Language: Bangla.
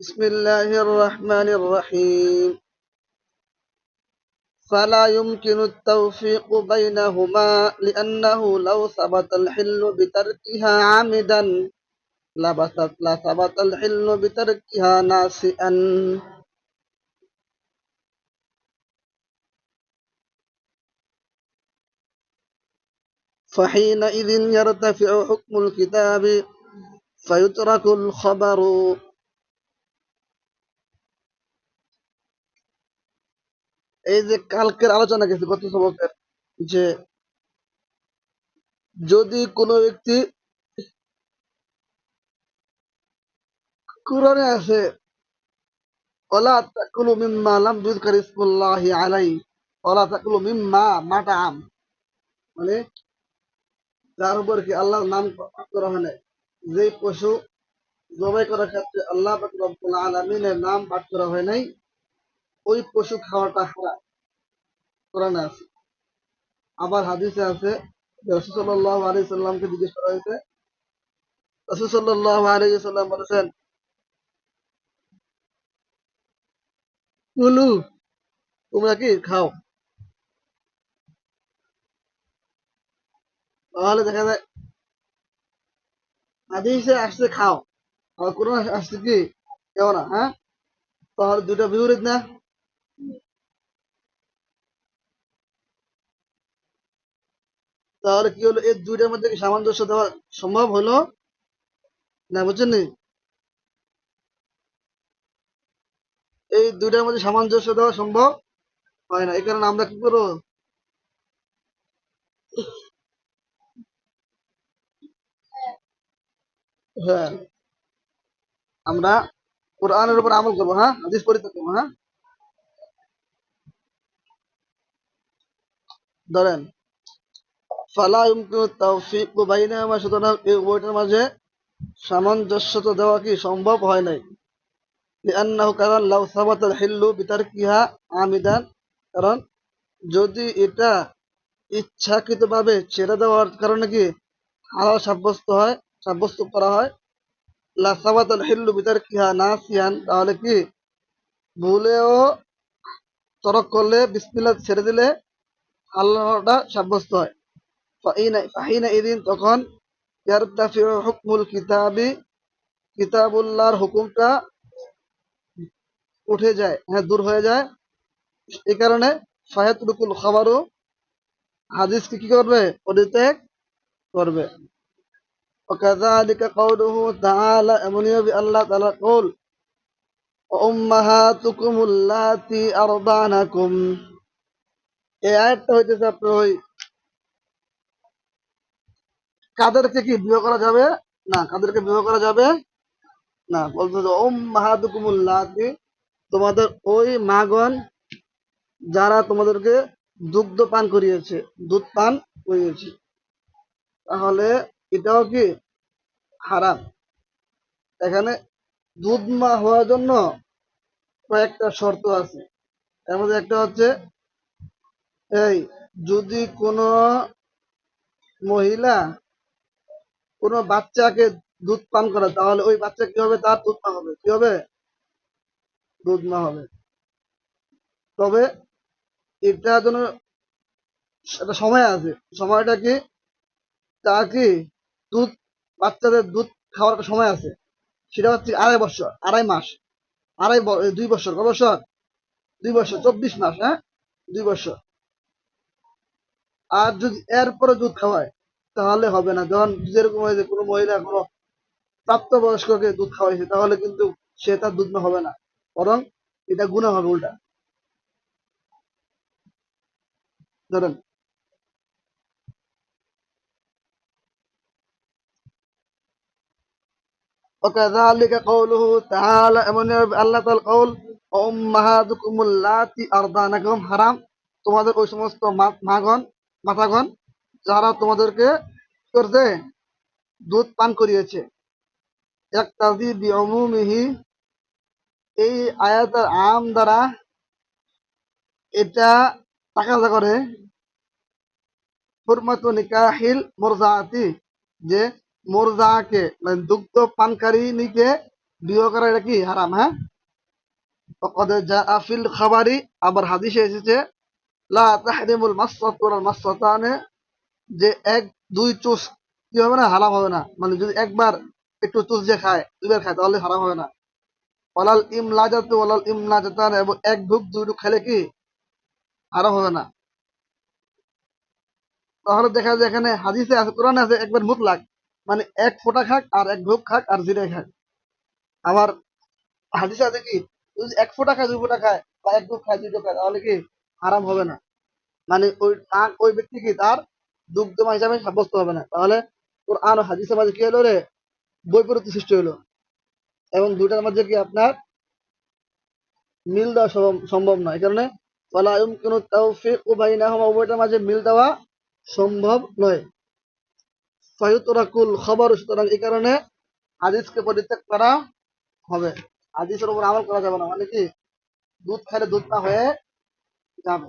بسم الله الرحمن الرحيم فلا يمكن التوفيق بينهما لأنه لو ثبت الحل بتركها عمدا لبثت لثبت الحل بتركها ناسئا فحينئذ يرتفع حكم الكتاب فيترك الخبر এই যে কালকের আলোচনা গেছে গত সবকের যে যদি কোনো ব্যক্তি কোরআনে আছে ওলা তাকুলু মিম্মা লাম যুযকার ইসমুল্লাহি আলাইহি ওলা তাকুলু মিম্মা মাতাআম মানে যার উপর কি আল্লাহর নাম পাঠ করা হয় না যে পশু জবাই করার ক্ষেত্রে আল্লাহ আলামিনের নাম পাঠ করা হয় নাই, ওই পশু খাওয়াটা হারাম। কোরআনে আছে। আবার হাদিসে আছে জিজ্ঞেস করা হয়েছে সাল্লাম বলেছেন তোমরা কি খাও? তাহলে দেখা যায় হাদিসে আসছে, খাও। আর কোরআন আসছে কি? কেউ না হ্যাঁ? তাহলে দুটা বিপরীত না? তাহলে কি হলো? এই দুইটার মধ্যে সামঞ্জস্য দেওয়া সম্ভব হলো? না, বুঝছেন এই দুইটার মধ্যে সামঞ্জস্য দেওয়া সম্ভব হয় না। এই কারণে আমরা কি করব? হ্যাঁ। আমরা কোরআনের উপর আমল করব হ্যাঁ? হাদিস পরিত্যাগ করব হ্যাঁ? ধরেন, ফালা সুতরাং এই মাঝে সামঞ্জস্যতা দেওয়া কি সম্ভব হয় নাই? লিআন্নাহু কারণ লাউ আমিদান। কারণ যদি এটা ইচ্ছাকৃতভাবে ছেড়ে দেওয়ার কারণে কি হালাল সাব্যস্ত হয় সাব্যস্ত করা হয়। লা সাবাতাল হিল্লু বিতারকিহা নাসিয়ান, তাহলে কি? ভুলেও তরক করলে বিসমিল্লাহ ছেড়ে দিলে আল্লাহটা সাব্যস্ত হয়। ফাহিনা তখন হুকমুল কিতাবি, কিতাবুল্লাহর হুকুমটা উঠে যায় হ্যাঁ দূর হয়ে যায়। এই কারণে ফায়াতুল খাবারও হাদিসকে কি করবে? পরিত্যাগ করবে। وكذلك قوله تعالى এমনই হবে আল্লাহ তাআলা কল وأمهاتكم اللاتي أرضعنكم এই আয়াতটা হইতেছে আপনার ওই কাদেরকে কি বিবাহ করা যাবে না কাদেরকে বিবাহ করা যাবে না বলতে ওম মাহাদুকুমুল্লাতি তোমাদের ওই মাগন যারা তোমাদেরকে দুগ্ধ পান করিয়েছে দুধ পান করিয়েছে তাহলে এটাও কি হারাম? এখানে দুধ মা হওয়ার জন্য কয়েকটা শর্ত আছে। এর মধ্যে একটা হচ্ছে, এই যদি কোনো মহিলা কোনো বাচ্চাকে দুধ পান করে, তাহলে ওই বাচ্চা কি হবে? তার দুধ মা হবে। কি হবে? দুধ মা হবে। তবে এটা একটা সময় আছে। সময়টা কি? তা কি দুধ, বাচ্চাদের দুধ খাওয়ার সময় আছে। সেটা হচ্ছে আড়াই বছর, আড়াই মাস, আড়াই দুই বছর ক বছর? দুই বছর, চব্বিশ মাস হ্যাঁ? দুই বছর। আর যদি এরপরে দুধ খাওয়ায়, তাহলে হবে না। যখন যেরকম হয়েছে, কোনো মহিলা কোনো প্রাপ্তবয়স্ককে দুধ খাওয়াইছে, তাহলে কিন্তু সে তার দুধ হবে না। বরং এটা গুণা হবে উল্টা। ধরেন। وكذلك قوله تعالى এমন আল্লাহ তাআলা কৌল উম্মাহাতুকুম আল্লাতি আরদানাকুম হারাম তোমাদের ওই সমস্ত মা- মাগণ মাতাগণ যারা তোমাদেরকে কি করছে দুধ পান করিয়েছে একতাজি বিউমুমিহি এই আয়াতের আম দ্বারা এটা তাকাজা করে হুরমাতু নিকাহিল মুরজাআতি যে মোরজাকে মানে দুগ্ধ পানকারিনীকে বিয়ে করা এটা কি হারাম হ্যাঁ আফিল খাবারি আবার হাদিসে এসেছে যে এক, দুই চুষ কি হবে না? হারাম হবে না। মানে যদি একবার একটু চুষ যে খায়, দুইবার খায়, তাহলে হারাম হবে না। ওলাল ইম লাজাতে ওলাল ইম লাজাতান এবং এক ঢুক, দুই ঢুক খেলে কি? হারাম হবে না। তাহলে দেখা যায় এখানে হাদিসে আছে, কোরআন আছে, একবার মুতলাক। মানে এক ফোঁটা খাক আর এক ঢোক খাক আর জিরে খাক। আবার হাদিসে আছে কি, যদি এক ফোঁটা খায়, দুই ফোঁটা খায় বা এক ঢোক খায়, দুই ঢোক খায়, তাহলে কি হারাম হবে না। মানে ওই তার, ওই ব্যক্তি কি তার দুগ্ধমা হিসাবে সাব্যস্ত হবে না। তাহলে কোরআন ও হাদিসের মাঝে কি হলো রে? বৈপরীত্য সৃষ্টি হলো। এবং দুটার মধ্যে কি আপনার মিল দেওয়া সম্ভব- নয়। এই কারণে ওয়ালা ইউমকিনু তাওফীকু বাইনাহুমা, উভয়টার মাঝে মিল দেওয়া সম্ভব নয়। ফায়ুতরাকুল খবর, সুতরাং এই কারণে হাদিসকে পরিত্যাগ করা হবে। হাদিসের উপর আমল করা যাবে না মানে কি? দুধ খাইলে দুধ না হয়ে যাবে।